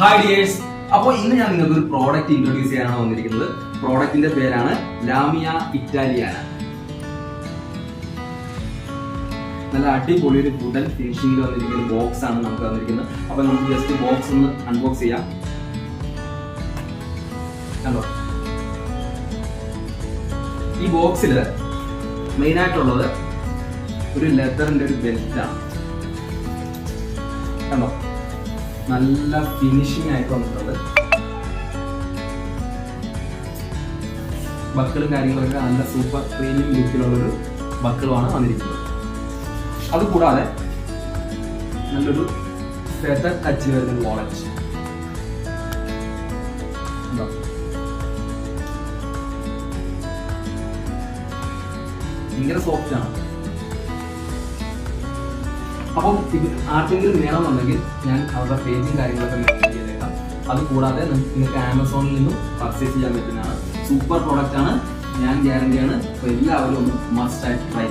Hi dears അപ്പോൾ ഇന്ന് ഞാൻ നിങ്ങൾക്ക് ഒരു പ്രോഡക്റ്റ് ഇൻട്രൊഡ്യൂസ് ചെയ്യാനാണ് വന്നിരിക്കുന്നത്. പ്രോഡക്റ്റിന്റെ പേരാണ് ലാമിയ ഇറ്റാലിയാന നല്ല അടിപൊളി ഒരു വുഡൻ ഫിനിഷിംഗിൽ വന്നിരിക്കുന്ന ബോക്സ് ആണ് നമുക്ക് വന്നിരിക്കുന്നത് അപ്പോൾ നമുക്ക് ജസ്റ്റ് ബോക്സ് ഒന്ന് അൺബോക്സ് ചെയ്യാം. കണ്ടോ? ഈ ബോക്സിൽ മെയിൻ ആയിട്ടുള്ളത് ഒരു ലെതറിന്റെ ഒരു ബെൽറ്റ് ആണ്. കണ്ടോ? നല്ല ഫിനിഷിംഗ് ആയിട്ട് വന്നിട്ടുണ്ട്. ബക്കിളും കാര്യങ്ങളൊക്കെ നല്ല സൂപ്പർ പ്രീമിയം ലുക്കിലുള്ളൊരു ബക്കിളുമാണ് വന്നിരിക്കുന്നത്. അതുകൂടാതെ നല്ലൊരു ഫെതർ ടച്ച് വരുന്ന വാളറ്റ് ഭയങ്കര സോഫ്റ്റ് ആണ്. അപ്പം ഇത് ആർക്കെങ്കിലും വേണമെന്നുണ്ടെങ്കിൽ ഞാൻ അവരുടെ പേജും കാര്യങ്ങളൊക്കെ മെൻഷൻ ചെയ്തേക്കാം അത് കൂടാതെ നിങ്ങൾക്ക് ആമസോണിൽ നിന്നും പർച്ചേസ് ചെയ്യാൻ പറ്റുന്നതാണ്. സൂപ്പർ പ്രോഡക്റ്റ് ആണ്. ഞാൻ ഗ്യാരണ്ടിയാണ് അപ്പോൾ എല്ലാവരും ഒന്ന് മസ്റ്റ് ആയിട്ട് ട്രൈ